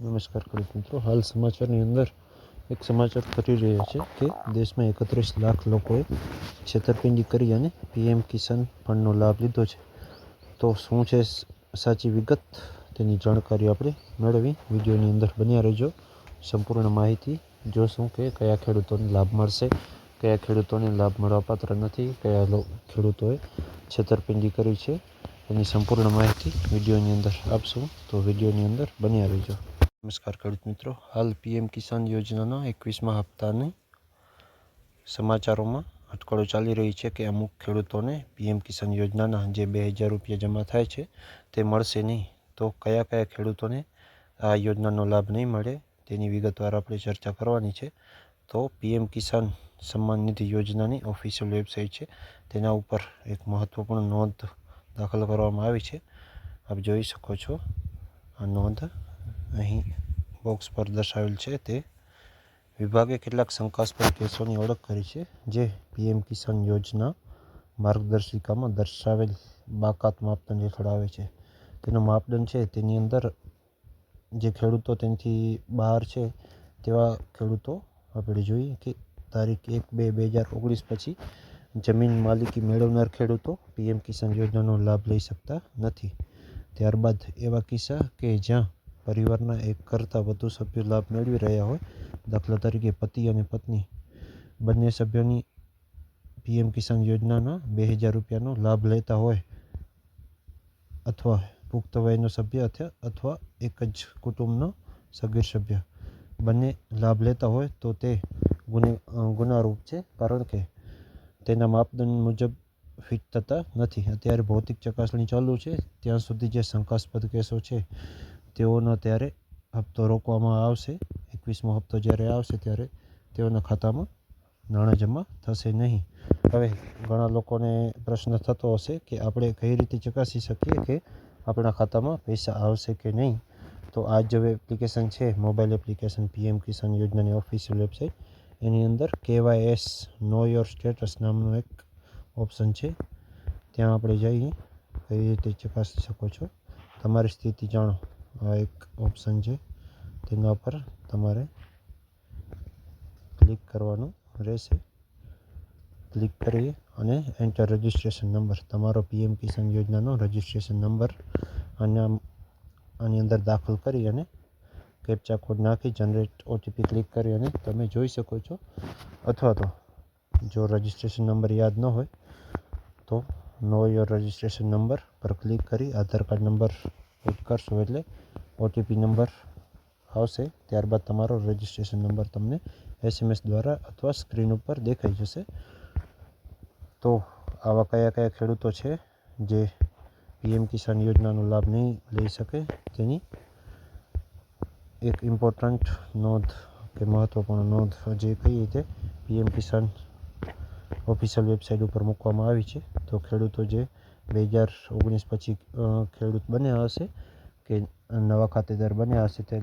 નમસ્કાર ખેડૂત મિત્રો. હાલ સમાચારની અંદર એક સમાચાર ફરી રહ્યો છે કે દેશમાં એકત્રીસ લાખ લોકોએ છેતરપિંડી કરી અને પીએમ કિસાન ફંડનો લાભ લીધો છે. તો શું છે સાચી વિગત? તેની જાણકારી આપણે મેળવી વિડીયોની અંદર બન્યા રહેજો. સંપૂર્ણ માહિતી જોશું કે કયા ખેડૂતોને લાભ મળશે, કયા ખેડૂતોને લાભ મળવાપાત્ર નથી, કયા ખેડૂતોએ છેતરપિંડી કરી છે. એની સંપૂર્ણ માહિતી વિડીયોની અંદર આપશું. તો વિડીયોની અંદર બન્યા રહેજો. નમસ્કાર ખેડૂત મિત્રો હાલ પીએમ કિસાન યોજનાના એકવીસમા હપ્તાની સમાચારોમાં અટકળો ચાલી રહી છે કે અમુક ખેડૂતોને પીએમ કિસાન યોજનાના જે બે હજાર રૂપિયા જમા થાય છે તે મળશે નહીં તો કયા કયા ખેડૂતોને આ યોજનાનો લાભ નહીં મળે તેની વિગતવાર આપણે ચર્ચા કરવાની છે તો પીએમ કિસાન સન્માન નિધિ યોજનાની ઓફિશિયલ વેબસાઇટ છે તેના ઉપર એક મહત્ત્વપૂર્ણ નોંધ દાખલ કરવામાં આવી છે આપ જોઈ શકો છો આ નોંધ અહીં બોક્સ પર દર્શાવેલ છે તે. વિભાગે કેટલાક શંકાસ્પદ કેસોની ઓળખ કરી છે, જે પીએમ કિસાન યોજના માર્ગદર્શિકામાં દર્શાવેલ બાકાત માપદંડ હેઠળ આવે છે. તેનો માપદંડ છે, તેની અંદર જે ખેડૂતો તેનાથી બહાર છે તેવા ખેડૂતો આપણે જોઈએ કે તારીખ એક બે બે હજાર ઓગણીસ પછી જમીન માલિકી મેળવનાર ખેડૂતો પીએમ કિસાન યોજનાનો લાભ લઈ શકતા નથી. ત્યારબાદ એવા કિસ્સા કે જ્યાં પરિવારના એક કરતાં વધુ સભ્યો લાભ મેળવી રહ્યા હોય. દાખલા તરીકે પતિ અને પત્ની. બંને સભ્યોની પીએમ કિસાન યોજનાના બે હજાર રૂપિયાનો લાભ લેતા હોય અથવા પુખ્ત વયનો સભ્ય અથવા એક જ કુટુંબનો સગીર સભ્ય. બંને લાભ લેતા હોય તો તે ગુને ગુનારૂપ છે કારણ કે તેના માપદંડ મુજબ ફિટ થતા નથી. અત્યારે ભૌતિક ચકાસણી ચાલુ છે. ત્યાં સુધી જે શંકાસ્પદ કેસો છે તેઓનો ત્યારે હપ્તો રોકવામાં આવશે. એકવીસમો હપ્તો જ્યારે આવશે ત્યારે તેઓના ખાતામાં નાણાં જમા થશે નહીં. હવે ઘણા લોકોને પ્રશ્ન થતો હશે કે આપણે કઈ રીતે ચકાસી શકીએ કે આપણા ખાતામાં પૈસા આવશે કે નહીં? તો આ જે એપ્લિકેશન છે મોબાઈલ એપ્લિકેશન પીએમ કિસાન યોજનાની ઓફિશિયલ વેબસાઇટ એની અંદર કેવાયએસ નો યોર સ્ટેટસ નામનું એક ઓપ્શન છે. ત્યાં આપણે જઈ કઈ રીતે ચકાસી શકો છો? તમારી સ્થિતિ જાણો. આ એક ઓપ્શન છે. તેના પર તમારે ક્લિક કરવાનું રહેશે. ક્લિક કરી અને એન્ટર રજિસ્ટ્રેશન નંબર તમારો પીએમ કિસાન યોજનાનો રજિસ્ટ્રેશન નંબર અને આની અંદર દાખલ કરી અને કેપ્ચા કોડ નાખી જનરેટ ઓટીપી ક્લિક કરી અને તમે જોઈ શકો છો. અથવા તો જો રજિસ્ટ્રેશન નંબર યાદ ન હોય, તો નો યોર રજિસ્ટ્રેશન નંબર પર ક્લિક કરી, આધાર કાર્ડ નંબર કરશો એટલે ઓટીપી નંબર આવશે, ત્યારબાદ તમારો રજિસ્ટ્રેશન નંબર તમને એસએમએસ દ્વારા અથવા સ્ક્રીન ઉપર દેખાઈ જશે. તો આવા કયા કયા ખેડૂતો છે જે પીએમ કિસાન યોજનાનો લાભ નહીં લઈ શકે? તેની એક ઇમ્પોર્ટન્ટ નોંધ કે મહત્ત્વપૂર્ણ નોંધ જે કહીએ તે પીએમ કિસાન ઓફિશિયલ વેબસાઇટ ઉપર મૂકવામાં આવી છે. તો ખેડૂતો જે બે હજાર ઓગણીસ પછી ખેડૂત બન્યા હશે કે નવા ખાતેદાર બન્યા હશે તે